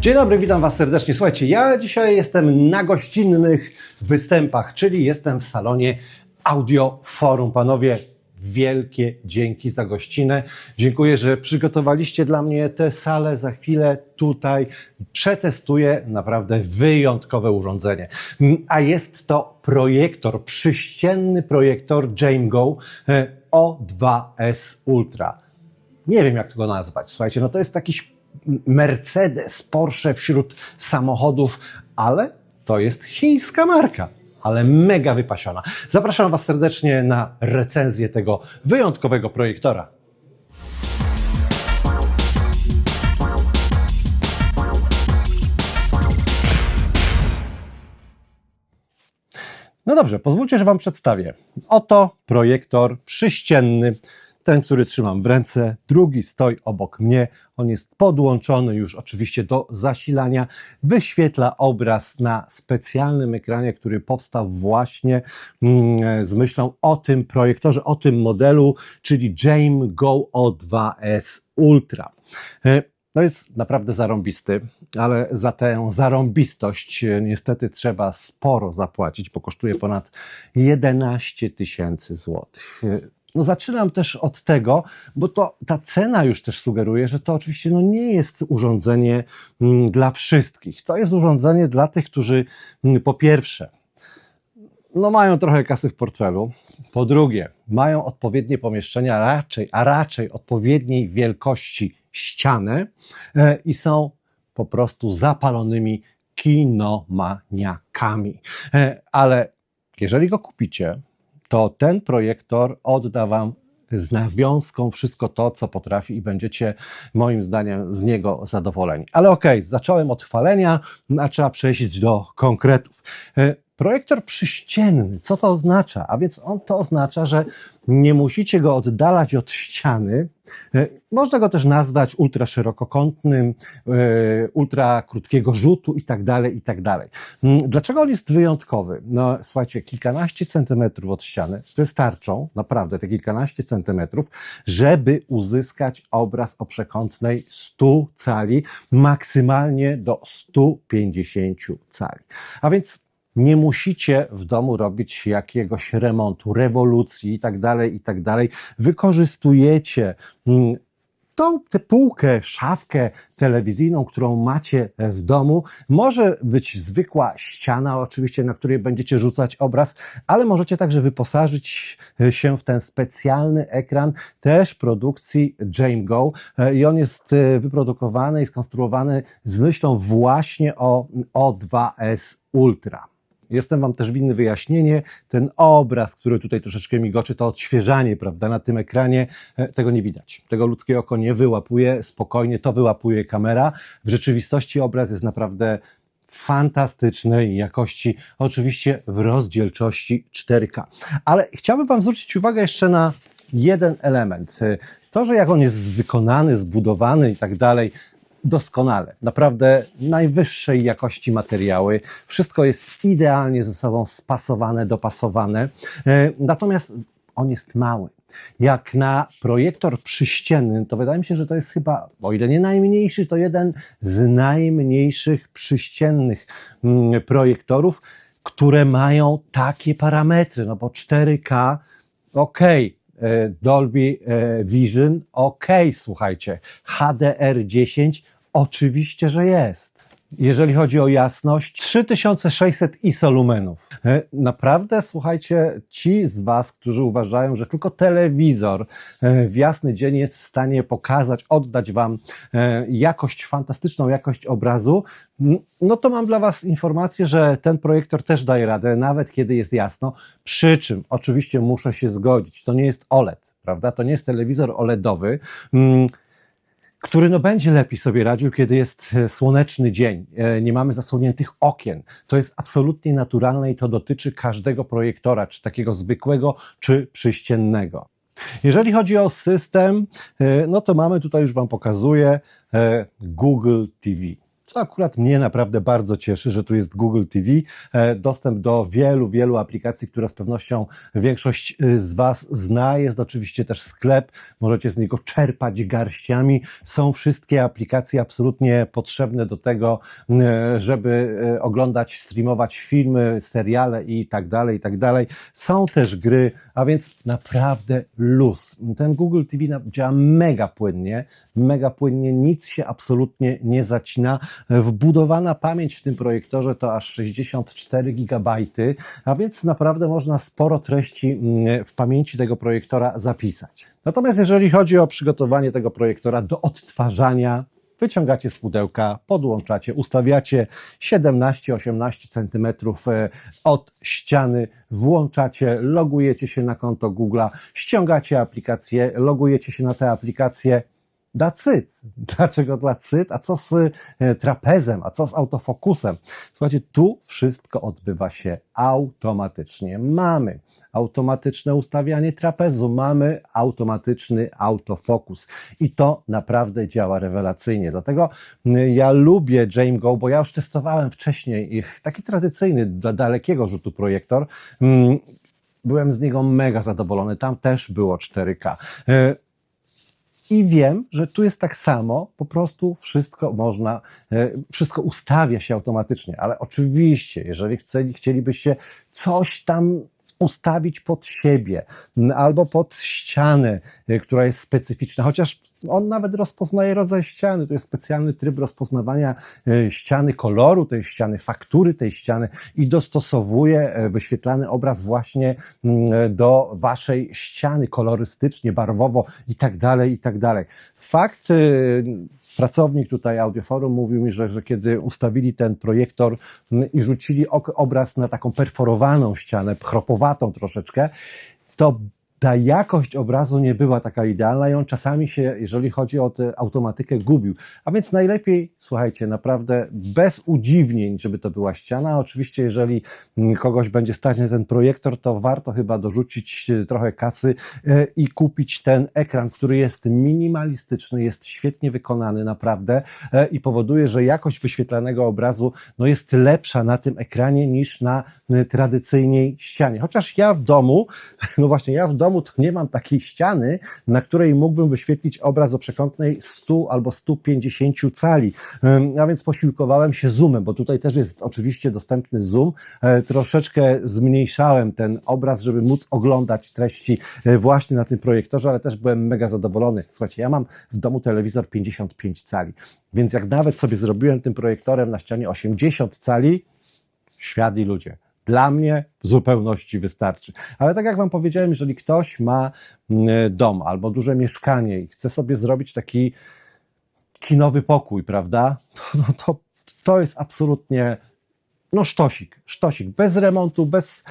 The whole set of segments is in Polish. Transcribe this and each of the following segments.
Dzień dobry, witam Was serdecznie. Słuchajcie, ja dzisiaj jestem na gościnnych występach, czyli jestem w salonie Audio Forum. Panowie, wielkie dzięki za gościnę. Dziękuję, że przygotowaliście dla mnie tę salę. Za chwilę tutaj przetestuję naprawdę wyjątkowe urządzenie. Mm, A jest to projektor, przyścienny projektor JameGo e, O2S Ultra nie wiem jak go nazwać. Słuchajcie, no to jest taki Mercedes, Porsche wśród samochodów, ale to jest chińska marka. Ale mega wypasiona. Zapraszam Was serdecznie na recenzję tego wyjątkowego projektora. No dobrze, pozwólcie, że Wam przedstawię. Oto projektor przyścienny, ten, który trzymam w ręce, drugi stoi obok mnie. On jest podłączony już oczywiście do zasilania. Wyświetla obraz na specjalnym ekranie, który powstał właśnie mm, z myślą o tym projektorze, o tym modelu, czyli Jame Go O2S Ultra. E, no jest naprawdę zarąbisty, ale za tę zarąbistość e, niestety trzeba sporo zapłacić, bo kosztuje ponad 11 tysięcy złotych. No zaczynam też od tego, bo to ta cena już też sugeruje, że to oczywiście no nie jest urządzenie mm, dla wszystkich. To jest urządzenie dla tych, którzy mm, po pierwsze no mają trochę kasy w portfelu. Po drugie, mają odpowiednie pomieszczenia, raczej, a raczej odpowiedniej wielkości ścianę e, i są po prostu zapalonymi kinomaniakami. E, Ale jeżeli go kupicie, to ten projektor odda Wam z nawiązką wszystko to, co potrafi i będziecie moim zdaniem z niego zadowoleni. Ale okej, zacząłem od chwalenia, a trzeba przejść do konkretów. Projektor przyścienny, co to oznacza? A więc on to oznacza, że nie musicie go oddalać od ściany. E, Można go też nazwać ultraszerokokątnym, e, ultra krótkiego rzutu i tak dalej, i tak. Mm, Dlaczego on jest wyjątkowy? No słuchajcie, kilkanaście centymetrów od ściany wystarczą, naprawdę te kilkanaście centymetrów, żeby uzyskać obraz o przekątnej 100 cali, maksymalnie do 150 cali. A więc nie musicie w domu robić jakiegoś remontu, rewolucji i tak dalej, i tak. Wykorzystujecie mm, tą tę półkę, szafkę telewizyjną, którą macie w domu. Może być zwykła ściana, oczywiście, na której będziecie rzucać obraz, ale możecie także wyposażyć się w ten specjalny ekran, też produkcji JameGo. I on jest e, wyprodukowany i skonstruowany z myślą właśnie o O2S Ultra. Jestem Wam też winny wyjaśnienie. Ten obraz, który tutaj troszeczkę migoczy, to odświeżanie, prawda? Na tym ekranie e, tego nie widać. Tego ludzkie oko nie wyłapuje. Spokojnie to wyłapuje kamera. W rzeczywistości obraz jest naprawdę fantastycznej jakości, oczywiście w rozdzielczości 4K. Ale chciałbym Wam zwrócić uwagę jeszcze na jeden element. E, To, że jak on jest wykonany, zbudowany i tak dalej, doskonale. Naprawdę najwyższej jakości materiały. Wszystko jest idealnie ze sobą spasowane, dopasowane. E, Natomiast on jest mały. Jak na projektor przyścienny, to wydaje mi się, że to jest chyba, o ile nie najmniejszy, to jeden z najmniejszych przyściennych mm, projektorów, które mają takie parametry. No bo 4K, okej, e, Dolby e, Vision, okej, słuchajcie, HDR10, oczywiście, że jest. Jeżeli chodzi o jasność, 3600 ISO lumenów. E, Naprawdę, słuchajcie, ci z Was, którzy uważają, że tylko telewizor e, w jasny dzień jest w stanie pokazać, oddać Wam e, jakość, fantastyczną jakość obrazu, no to mam dla Was informację, że ten projektor też daje radę, nawet kiedy jest jasno. Przy czym, oczywiście, muszę się zgodzić, to nie jest OLED, prawda? To nie jest telewizor OLEDowy. Który no będzie lepiej sobie radził, kiedy jest e, słoneczny dzień, e, nie mamy zasłoniętych okien. To jest absolutnie naturalne i to dotyczy każdego projektora, czy takiego zwykłego, czy przyściennego. Jeżeli chodzi o system, e, no to mamy tutaj już Wam pokazuję Google TV. Co akurat mnie naprawdę bardzo cieszy, że tu jest Google TV, e, dostęp do wielu, wielu aplikacji, które z pewnością większość y, z Was zna. Jest oczywiście też sklep, możecie z niego czerpać garściami. Są wszystkie aplikacje absolutnie potrzebne do tego, e, żeby e, oglądać, streamować filmy, seriale i tak dalej, i tak dalej. Są też gry, a więc naprawdę luz. Ten Google TV działa mega płynnie, mega płynnie, nic się absolutnie nie zacina. Wbudowana pamięć w tym projektorze to aż 64 GB, a więc naprawdę można sporo treści mm, w pamięci tego projektora zapisać. Natomiast jeżeli chodzi o przygotowanie tego projektora do odtwarzania, wyciągacie z pudełka, podłączacie, ustawiacie 17-18 cm od ściany, włączacie, logujecie się na konto Google'a, ściągacie aplikację, logujecie się na te aplikacje. Dla cyt. Dlaczego dla cyt? A co z e, trapezem? A co z autofokusem? Słuchajcie, tu wszystko odbywa się automatycznie. Mamy automatyczne ustawianie trapezu, mamy automatyczny autofokus i to naprawdę działa rewelacyjnie. Dlatego ja lubię Jame Go, bo ja już testowałem wcześniej ich taki tradycyjny, do dalekiego rzutu projektor. Mm, Byłem z niego mega zadowolony. Tam też było 4K. I wiem, że tu jest tak samo, po prostu wszystko można, e, wszystko ustawia się automatycznie, ale oczywiście, jeżeli chcieli, chcielibyście coś tam ustawić pod siebie albo pod ścianę, e, która jest specyficzna, chociaż on nawet rozpoznaje rodzaj ściany, to jest specjalny tryb rozpoznawania e, ściany koloru tej ściany, faktury tej ściany i dostosowuje e, wyświetlany obraz właśnie mm, do waszej ściany kolorystycznie, barwowo i tak dalej, i tak dalej. Fakt, y, pracownik tutaj Audioforum mówił mi, że, że kiedy ustawili ten projektor mm, i rzucili obraz na taką perforowaną ścianę, chropowatą troszeczkę, to ta jakość obrazu nie była taka idealna i on czasami się, jeżeli chodzi o tę automatykę, gubił. A więc najlepiej, słuchajcie, naprawdę bez udziwnień, żeby to była ściana. Oczywiście, jeżeli kogoś będzie stać na ten projektor, to warto chyba dorzucić e, trochę kasy e, i kupić ten ekran, który jest minimalistyczny, jest świetnie wykonany naprawdę e, i powoduje, że jakość wyświetlanego obrazu no, jest lepsza na tym ekranie niż na tradycyjnej ścianie. Chociaż ja w domu, no właśnie, ja w domu to nie mam takiej ściany, na której mógłbym wyświetlić obraz o przekątnej 100 albo 150 cali. A więc posiłkowałem się zoomem, bo tutaj też jest oczywiście dostępny zoom. E, Troszeczkę zmniejszałem ten obraz, żeby móc oglądać treści e, właśnie na tym projektorze, ale też byłem mega zadowolony. Słuchajcie, ja mam w domu telewizor 55 cali, więc jak nawet sobie zrobiłem tym projektorem na ścianie 80 cali, świat i ludzie. Dla mnie w zupełności wystarczy. Ale tak jak Wam powiedziałem, jeżeli ktoś ma dom albo duże mieszkanie i chce sobie zrobić taki kinowy pokój, prawda? No to, to jest absolutnie no sztosik, sztosik. Bez remontu, bez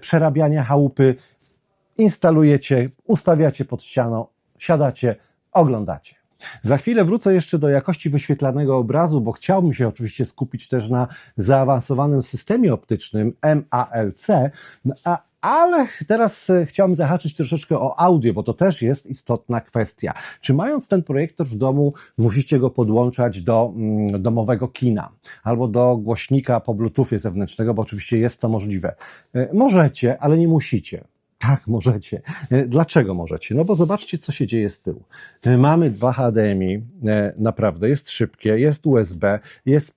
przerabiania chałupy. Instalujecie, ustawiacie pod ścianą, siadacie, oglądacie. Za chwilę wrócę jeszcze do jakości wyświetlanego obrazu, bo chciałbym się oczywiście skupić też na zaawansowanym systemie optycznym MALC, ale teraz e, chciałbym zahaczyć troszeczkę o audio, bo to też jest istotna kwestia. Czy mając ten projektor w domu, musicie go podłączać do mm, domowego kina albo do głośnika po Bluetoothie zewnętrznego, bo oczywiście jest to możliwe. E, Możecie, ale nie musicie. Tak, możecie. E, Dlaczego możecie? No bo zobaczcie, co się dzieje z tyłu. E, Mamy dwa HDMI, e, naprawdę, jest szybkie, jest USB, jest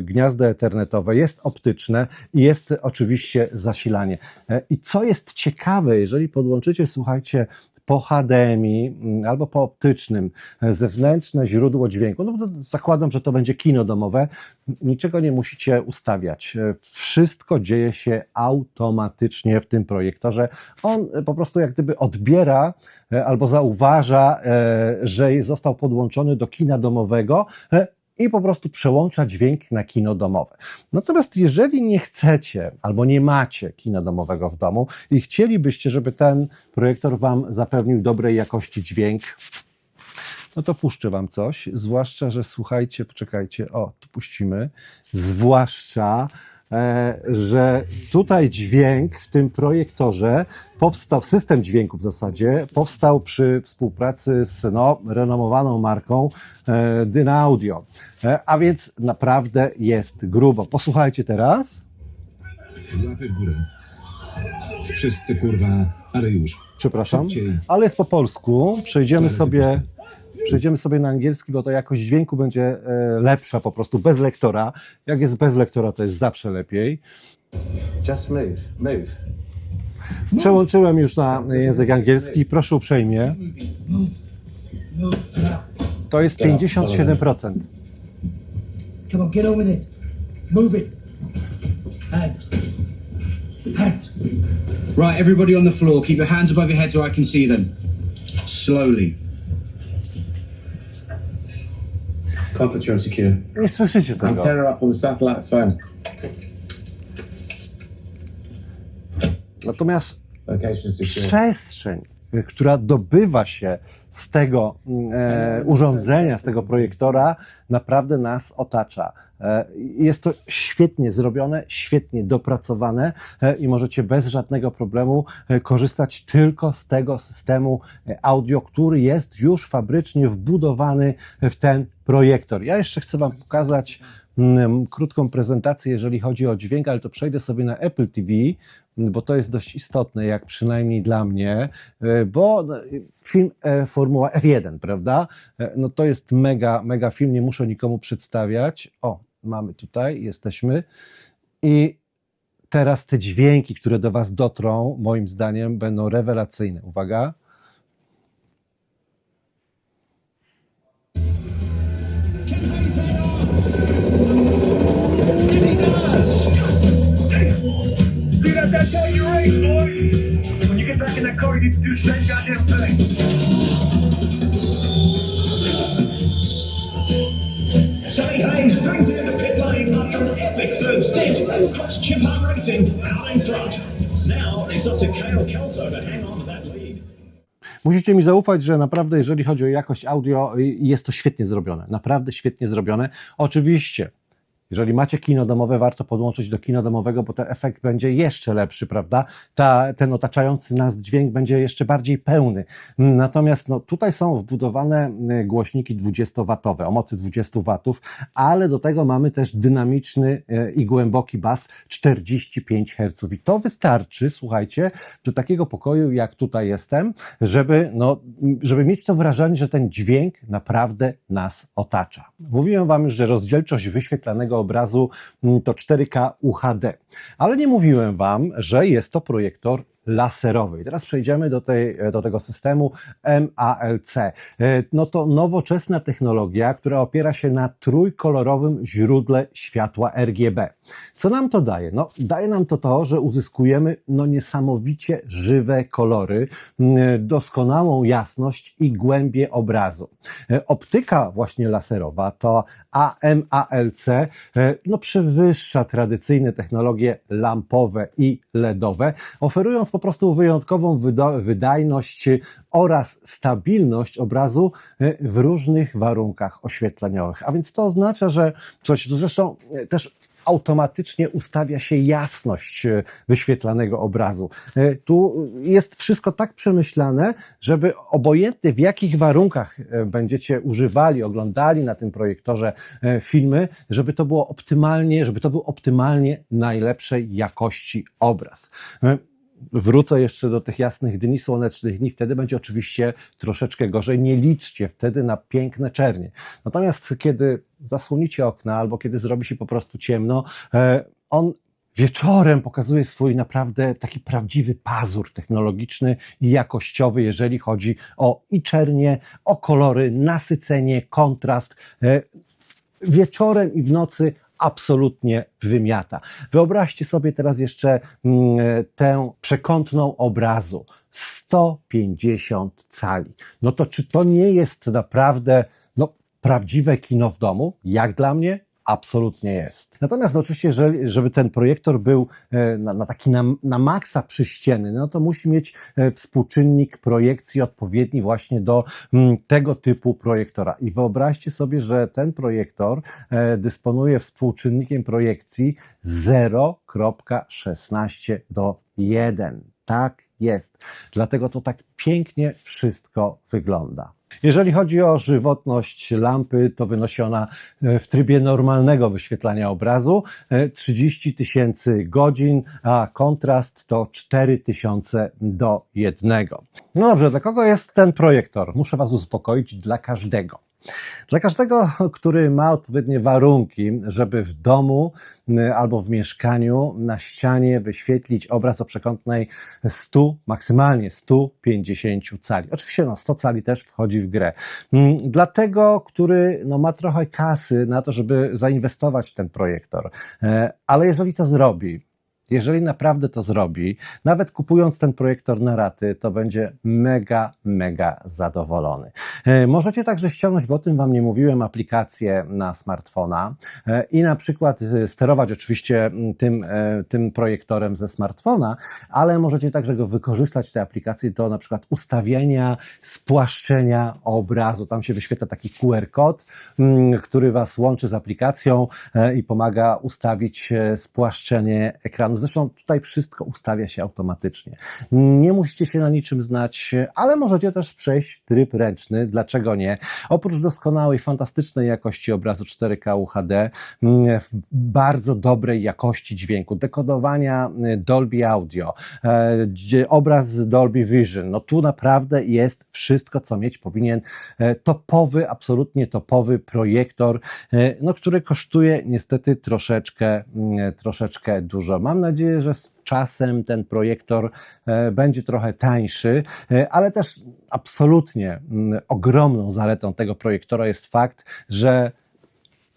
gniazdo ethernetowe, jest optyczne i jest oczywiście zasilanie. I co jest ciekawe, jeżeli podłączycie, słuchajcie, po HDMI mm, albo po optycznym e, zewnętrzne źródło dźwięku, no zakładam, że to będzie kino domowe, niczego nie musicie ustawiać. E, Wszystko dzieje się automatycznie w tym projektorze. On e, po prostu jak gdyby odbiera albo zauważa, że został podłączony do kina domowego i po prostu przełącza dźwięk na kino domowe. Natomiast jeżeli nie chcecie albo nie macie kina domowego w domu i chcielibyście, żeby ten projektor Wam zapewnił dobrej jakości dźwięk, no to puszczę Wam coś. Zwłaszcza, że słuchajcie, poczekajcie, o, tu puścimy. Zwłaszcza, że tutaj dźwięk w tym projektorze powstał, system dźwięku w zasadzie, powstał przy współpracy z no, renomowaną marką e, Dyna Audio. E, a więc naprawdę jest grubo. Posłuchajcie teraz. Łapy w górę. Wszyscy kurwa, ale już. Przepraszam, ale jest po polsku. Przejdziemy sobie. Przejdziemy sobie na angielski, bo to jakość dźwięku będzie e, lepsza po prostu bez lektora. Jak jest bez lektora, to jest zawsze lepiej. Just move, move. Przełączyłem już na język angielski. Proszę uprzejmie. To jest 57%. Come on, get on with it. Move it. Hands. Hands. Right, everybody on the floor, keep your hands above your head so I can see them. Slowly. Room secure. Nie słyszycie tego. Antenna up on the satellite phone. Natomiast Location secure. przestrzeń, która dobywa się z tego e, urządzenia, z tego projektora, naprawdę nas otacza. E, jest to świetnie zrobione, świetnie dopracowane e, i możecie bez żadnego problemu e, korzystać tylko z tego systemu audio, który jest już fabrycznie wbudowany w ten projektor. Ja jeszcze chcę Wam pokazać mm, krótką prezentację, jeżeli chodzi o dźwięk, ale to przejdę sobie na Apple TV, bo to jest dość istotne, jak przynajmniej dla mnie, e, bo no, film e, Formuła F1, prawda? E, No to jest mega, mega film, nie muszę nikomu przedstawiać. O, mamy tutaj, jesteśmy. I teraz te dźwięki, które do Was dotrą, moim zdaniem, będą rewelacyjne. Uwaga. That's how you race, boys. When you get back in that car, you need to do the same goddamn thing. Sonny Hayes brings it into pit lane after an epic third stint. Puts Chip Hunt Racing out in front. Now it's up to Kale Kelso to hang on to that lead. Musicie mi zaufać, że naprawdę, jeżeli chodzi o jakość audio, jest to świetnie zrobione. Naprawdę świetnie zrobione. Oczywiście, jeżeli macie kino domowe, warto podłączyć do kina domowego, bo ten efekt będzie jeszcze lepszy, prawda? Ta, ten otaczający nas dźwięk będzie jeszcze bardziej pełny. Natomiast no, tutaj są wbudowane y, głośniki 20-watowe, o mocy 20 watów, ale do tego mamy też dynamiczny y, i głęboki bas 45 Hz. I to wystarczy, słuchajcie, do takiego pokoju, jak tutaj jestem, żeby, no, żeby mieć to wrażenie, że ten dźwięk naprawdę nas otacza. Mówiłem Wam że rozdzielczość wyświetlanego obrazu mm, to 4K UHD, ale nie mówiłem Wam, że jest to projektor laserowy. I teraz przejdziemy do, tej, do tego systemu MALC. E, No to nowoczesna technologia, która opiera się na trójkolorowym źródle światła RGB. Co nam to daje? No, daje nam to to, że uzyskujemy no, niesamowicie żywe kolory, doskonałą jasność i głębię obrazu. E, Optyka właśnie laserowa, to AMALC, e, no, przewyższa tradycyjne technologie lampowe i LEDowe, oferując po prostu wyjątkową wydajność oraz stabilność obrazu e, w różnych warunkach oświetleniowych. A więc to oznacza, że, tu zresztą e, też automatycznie ustawia się jasność e, wyświetlanego obrazu. E, Tu jest wszystko tak przemyślane, żeby obojętnie w jakich warunkach e, będziecie używali, oglądali na tym projektorze filmy, żeby to było optymalnie, żeby to był optymalnie najlepszej jakości obraz. Wrócę jeszcze do tych jasnych dni, słonecznych dni, wtedy będzie oczywiście troszeczkę gorzej. Nie liczcie wtedy na piękne czernie. Natomiast kiedy zasłonicie okna albo kiedy zrobi się po prostu ciemno, e, on wieczorem pokazuje swój naprawdę taki prawdziwy pazur technologiczny i jakościowy, jeżeli chodzi o i czernie, o kolory, nasycenie, kontrast. E, Wieczorem i w nocy absolutnie wymiata. Wyobraźcie sobie teraz jeszcze mm, tę przekątną obrazu. 150 cali. No to czy to nie jest naprawdę no, prawdziwe kino w domu? Jak dla mnie? Absolutnie jest. Natomiast no, oczywiście, jeżeli, żeby ten projektor był e, na, na taki na, na maksa przyścienny, no to musi mieć e, współczynnik projekcji odpowiedni właśnie do mm, tego typu projektora. I wyobraźcie sobie, że ten projektor e, dysponuje współczynnikiem projekcji 0,16 do 1. Tak jest. Dlatego to tak pięknie wszystko wygląda. Jeżeli chodzi o żywotność lampy, to wynosi ona e, w trybie normalnego wyświetlania obrazu e, 30 tysięcy godzin, a kontrast to 4000 do 1. No dobrze, dla kogo jest ten projektor? Muszę Was uspokoić, dla każdego. Dla każdego, który ma odpowiednie warunki, żeby w domu y, albo w mieszkaniu na ścianie wyświetlić obraz o przekątnej 100, maksymalnie 150 cali. Oczywiście no, 100 cali też wchodzi w grę. Mm, Dla tego, który no, ma trochę kasy na to, żeby zainwestować w ten projektor, E, ale jeżeli to zrobi, jeżeli naprawdę to zrobi, nawet kupując ten projektor na raty, to będzie mega, mega zadowolony. E, Możecie także ściągnąć, bo o tym Wam nie mówiłem, aplikację na smartfona e, i na przykład e, sterować oczywiście m, tym, tym projektorem ze smartfona, ale możecie także go wykorzystać, te aplikacje, do na przykład ustawienia, spłaszczenia obrazu. Tam się wyświetla taki QR kod, m, który Was łączy z aplikacją i pomaga ustawić spłaszczenie ekranu. Zresztą tutaj wszystko ustawia się automatycznie. Nie musicie się na niczym znać, ale możecie też przejść w tryb ręczny. Dlaczego nie? Oprócz doskonałej, fantastycznej jakości obrazu 4K UHD, bardzo dobrej jakości dźwięku, dekodowania y, Dolby Audio, e, obraz Dolby Vision, no tu naprawdę jest wszystko, co mieć powinien e, topowy, absolutnie topowy projektor, e, no, który kosztuje niestety troszeczkę, mm, troszeczkę dużo. Mam nadzieję, że z czasem ten projektor e, będzie trochę tańszy, e, ale też absolutnie mm, ogromną zaletą tego projektora jest fakt, że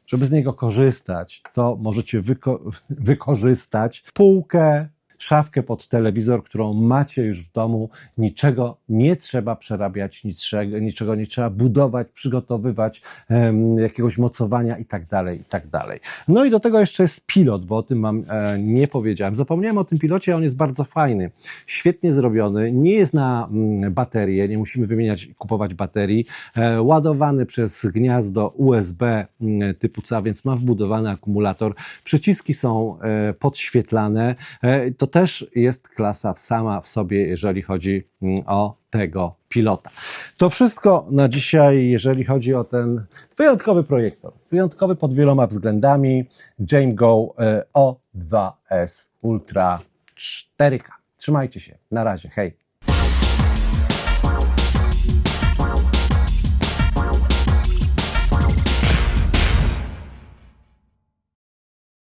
żeby z niego korzystać, to możecie wyko- wykorzystać półkę, szafkę pod telewizor, którą macie już w domu. Niczego nie trzeba przerabiać, niczego, niczego nie trzeba budować, przygotowywać, jakiegoś mocowania i tak dalej, i tak dalej. No i do tego jeszcze jest pilot, bo o tym Wam e, nie powiedziałem. Zapomniałem o tym pilocie, on jest bardzo fajny, świetnie zrobiony, nie jest na mm, baterię, nie musimy wymieniać, kupować baterii, e, ładowany przez gniazdo USB mm, typu C, a więc ma wbudowany akumulator. Przyciski są e, podświetlane. E, To też jest klasa sama w sobie, jeżeli chodzi mm, o tego pilota. To wszystko na dzisiaj, jeżeli chodzi o ten wyjątkowy projektor. Wyjątkowy pod wieloma względami. JameGo e, O2S Ultra 4K. Trzymajcie się. Na razie. Hej.